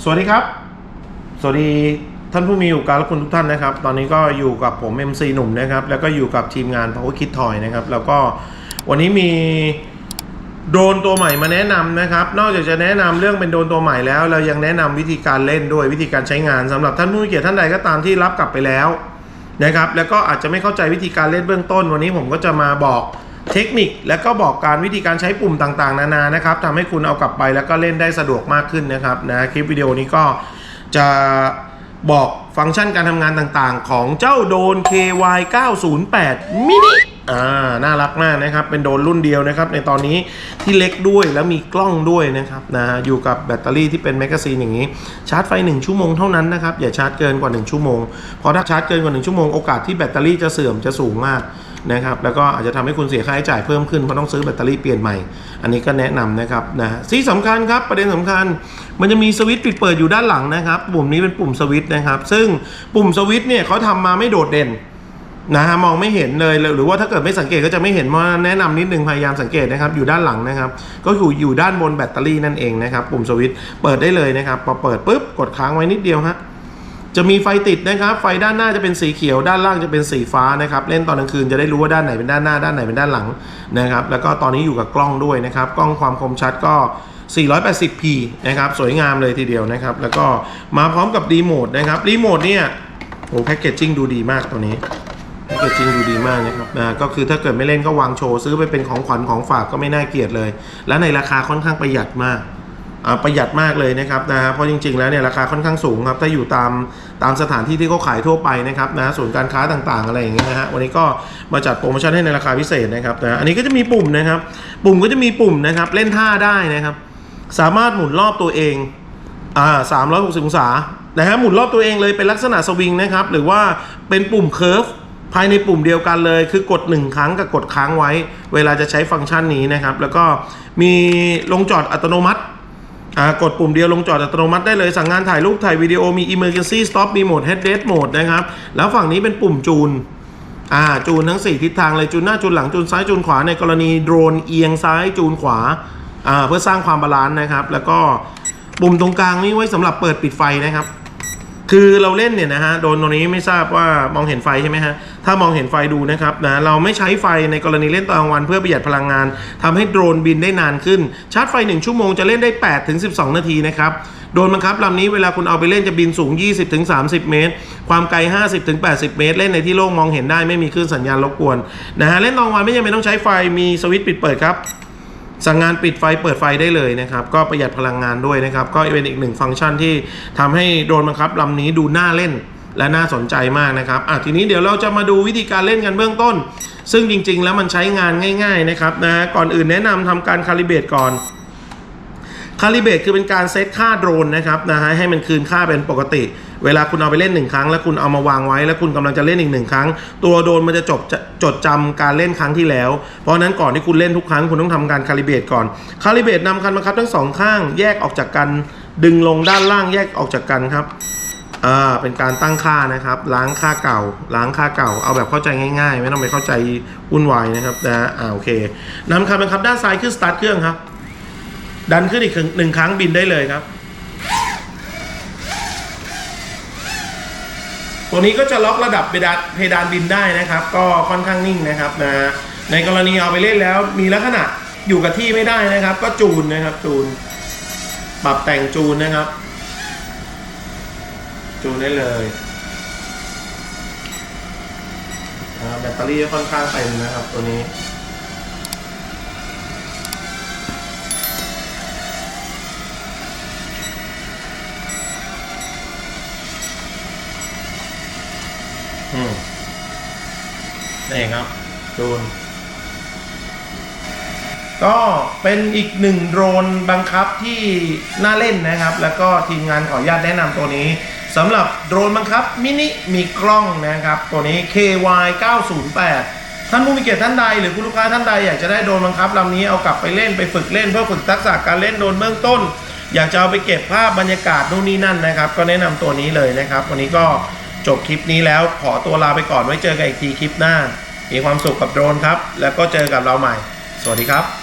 สวัสดีครับ สวัสดีท่านผู้มีอุปการและคุณทุกท่านนะครับ ตอนนี้ก็อยู่กับผม MC หนุ่มนะครับ แล้วก็อยู่กับทีมงาน Power Kid Toy นะครับ แล้วก็วันนี้มีโดรนตัวใหม่มาแนะนำนะครับ นอกจากจะแนะนำเรื่องเป็นโดรนตัวใหม่แล้ว เรายังแนะนำวิธีการเล่นด้วยวิธีการใช้งานสำหรับท่านผู้มีเกียรติท่านใดก็ตามที่รับกลับไปแล้วนะครับ แล้วก็อาจจะไม่เข้าใจวิธีการเล่นเบื้องต้น วันนี้ผมก็จะมาบอก เทคนิคและก็บอกการวิธีการใช้ปุ่มต่างๆ นานานะครับทำให้คุณเอากลับไปแล้วก็เล่นได้สะดวกมากขึ้นนะครับนะคลิปวิดีโอนี้ก็จะบอกฟังก์ชันการทำงานต่างๆ ของเจ้าโดน KY 908 mini อ่า น่ารักมากนะครับ เป็นโดนรุ่นเดียวนะครับ ในตอนนี้ที่เล็กด้วยแล้วมีกล้องด้วยนะครับนะ อยู่กับแบตเตอรี่ที่เป็นแมกกาซีนอย่างนี้ ชาร์จไฟ 1 ชั่วโมงเท่านั้นนะครับ อย่าชาร์จเกินกว่า 1 ชั่วโมง เพราะถ้าชาร์จเกินกว่า 1 ชั่วโมง โอกาสที่แบตเตอรี่จะเสื่อมจะสูงมาก นะครับแล้วก็อาจจะทำให้คุณเสียค่าใช้จ่ายเพิ่มขึ้นเพราะต้องซื้อแบตเตอรี่เปลี่ยนใหม่ อันนี้ก็แนะนำนะครับนะที่สำคัญครับประเด็นสำคัญ มันจะมีสวิตช์ปิดเปิดอยู่ด้านหลังนะครับ ปุ่มนี้เป็นปุ่มสวิตช์นะครับ ซึ่งปุ่มสวิตช์เนี่ยเขาทำมาไม่โดดเด่นนะฮะมองไม่เห็นเลยหรือว่าถ้าเกิดไม่สังเกตก็จะไม่เห็นว่าแนะนำนิดนึงพยายามสังเกตนะครับอยู่ด้านหลังนะครับ ก็อยู่อยู่ด้านบนแบตเตอรี่นั่นเองนะครับ ปุ่มสวิตช์เปิดได้เลยนะครับพอเปิดปุ๊บกดค้างไว้นิดเดียวฮะ จะมีไฟติดนะครับ ไฟด้านหน้าจะเป็นสีเขียว ด้านล่างจะเป็นสีฟ้านะครับ เล่นตอนกลางคืนจะได้รู้ว่าด้านไหนเป็นด้านหน้า ด้านไหนเป็นด้านหลังนะครับ แล้วก็ตอนนี้อยู่กับกล้องด้วยนะครับ กล้องความคมชัดก็ 480p นะครับ สวยงามเลยทีเดียวนะครับ แล้วก็มาพร้อมกับรีโมทนะครับ รีโมทเนี่ยโอ้แพ็กเกจจิ้งดูดีมากตัวนี้แพ็กเกจจิ้งดูดีมากนะครับนะก็คือถ้าเกิดไม่เล่นก็วางโชว์ซื้อไปเป็นของขวัญของฝากก็ไม่น่าเกลียดเลย และในราคาค่อนข้างประหยัดมาก ประหยัดมากเลยนะครับนะฮะเพราะจริงๆแล้วเนี่ยราคาค่อนข้างสูงครับถ้าอยู่ตามตามสถานที่ที่เขาขายทั่วไปนะครับนะศูนย์การค้าต่างๆอะไรอย่างเงี้ยนะฮะวันนี้ก็มาจัดโปรโมชั่นให้ในราคาพิเศษนะครับนะอันนี้ก็จะมีปุ่มนะครับ ปุ่มก็จะมีปุ่มนะครับเล่นท่าได้นะครับ สามารถหมุนรอบตัวเองอ่า360องศานะฮะหมุนรอบตัวเองเลยเป็นลักษณะสวิงนะครับหรือว่าเป็นปุ่มเคิร์ฟภายในปุ่มเดียวกันเลยคือกด 1 ครั้งกับกดค้างไว้ เวลาจะใช้ฟังก์ชันนี้นะครับ แล้วก็มีลงจอดอัตโนมัติ อ่ากดปุ่มเดียวลงจอดอัตโนมัติได้เลย สั่งงานถ่ายรูปถ่ายวิดีโอมี emergency stop มีโหมด head Rest mode นะครับ แล้วฝั่งนี้เป็นปุ่มจูนอ่าจูนทั้ง 4 ทิศทางเลยจูนหน้าจูนหลังจูนซ้ายจูนขวาในกรณีโดรนเอียงซ้ายจูนขวาอ่าเพื่อสร้างความบาลานซ์นะครับ แล้วก็ปุ่มตรงกลางนี่ไว้สำหรับเปิดปิดไฟนะครับ คือเราเล่นเนี่ยนะฮะโดนตรงนี้ไม่ทราบว่ามองเห็นไฟใช่ไหมฮะถ้ามองเห็นไฟดูนะครับนะเราไม่ใช้ไฟในกรณีเล่นตอนกลางวันเพื่อประหยัดพลังงานทำให้โดรนบินได้นานขึ้น ชาร์จไฟ 1 ชั่วโมงจะเล่นได้8ถึง12 นาทีนะครับโดรนบังคับลำนี้เวลาคุณเอาไปเล่นจะบินสูง 20ถึง30 เมตร ความไกล 50ถึง80 เมตร เล่นในที่โล่งมองเห็นได้ไม่มีคลื่นสัญญาณรบกวนนะฮะเล่นตอนกลางวันไม่จำเป็นต้องใช้ไฟมีสวิตช์ปิดเปิดครับ สั่งงานปิดไฟเปิดไฟได้เลยนะครับก็ประหยัดพลังงานด้วยนะครับก็เป็นอีกหนึ่งฟังก์ชันที่ทำให้โดรนบังคับลำนี้ดูน่าเล่นและน่าสนใจมากนะครับอะทีนี้เดี๋ยวเราจะมาดูวิธีการเล่นกันเบื้องต้น ซึ่งจริงๆ แล้วมันใช้งานง่าย ๆนะครับนะก่อนอื่นแนะนำทำการคาลิเบตก่อนคาลิเบตคือเป็นการเซตค่าโดรนนะครับนะฮะให้มันคืนค่าเป็นปกติ เวลาคุณเอาไปเล่นหนึ่งครั้ง แล้วคุณเอามาวางไว้ แล้วคุณกำลังจะเล่นอีกหนึ่งครั้ง ตัวโดนมันจะจบจจดจำการเล่นครั้งที่แล้ว เพราะนั้นก่อนที่คุณเล่นทุกครั้งคุณต้องทำการคาลิเบตก่อน คาลิเบตนำคันบังคับทั้งสองข้างแยกออกจากกัน ดึงลงด้านล่างแยกออกจากกันครับอ่าเป็นการตั้งค่านะครับ ล้างค่าเก่า ล้างค่าเก่า เอาแบบเข้าใจง่ายๆ ไม่ต้องไปเข้าใจวุ่นวายนะครับนะอ่าโอเคนำคันบังคับด้านซ้ายขึ้นสตาร์ทเครื่องครับ ดันขึ้นอีกหนึ่งครั้งบินได้เลยครับ ตัวนี้ก็จะล็อกระดับเพดานเพดานบินได้นะครับ ก็ค่อนข้างนิ่งนะครับนะในกรณีเอาไปเล่นแล้วมีลักษณะอยู่กับที่ไม่ได้นะครับ ก็จูนนะครับจูน ปรับแต่งจูนนะครับ จูนได้เลยแบตเตอรี่ค่อนข้างเต็มนะครับตัวนี้ อืมนี่ครับจูนก็เป็นอีกหนึ่งโดรนบังคับที่น่าเล่นนะครับ แล้วก็ทีมงานขออนุญาตแนะนำตัวนี้สำหรับโดรนบังคับมินิมีกล้องนะครับ ตัวนี้ KY 908ท่านผู้มีเกียรติท่านใดหรือคุณลูกค้าท่านใดอยากจะได้โดรนบังคับลำนี้เอากลับไปเล่นไปฝึกเล่นเพื่อฝึกทักษะการเล่นโดรนเบื้องต้น อยากจะเอาไปเก็บภาพบรรยากาศนู่นนี่นั่นนะครับ ก็แนะนำตัวนี้เลยนะครับ วันนี้ก็ จบคลิปนี้แล้วขอตัวลาไปก่อนไว้เจอกันอีกทีคลิปหน้ามีความสุขกับโดรนครับ แล้วก็เจอกับเราใหม่ สวัสดีครับ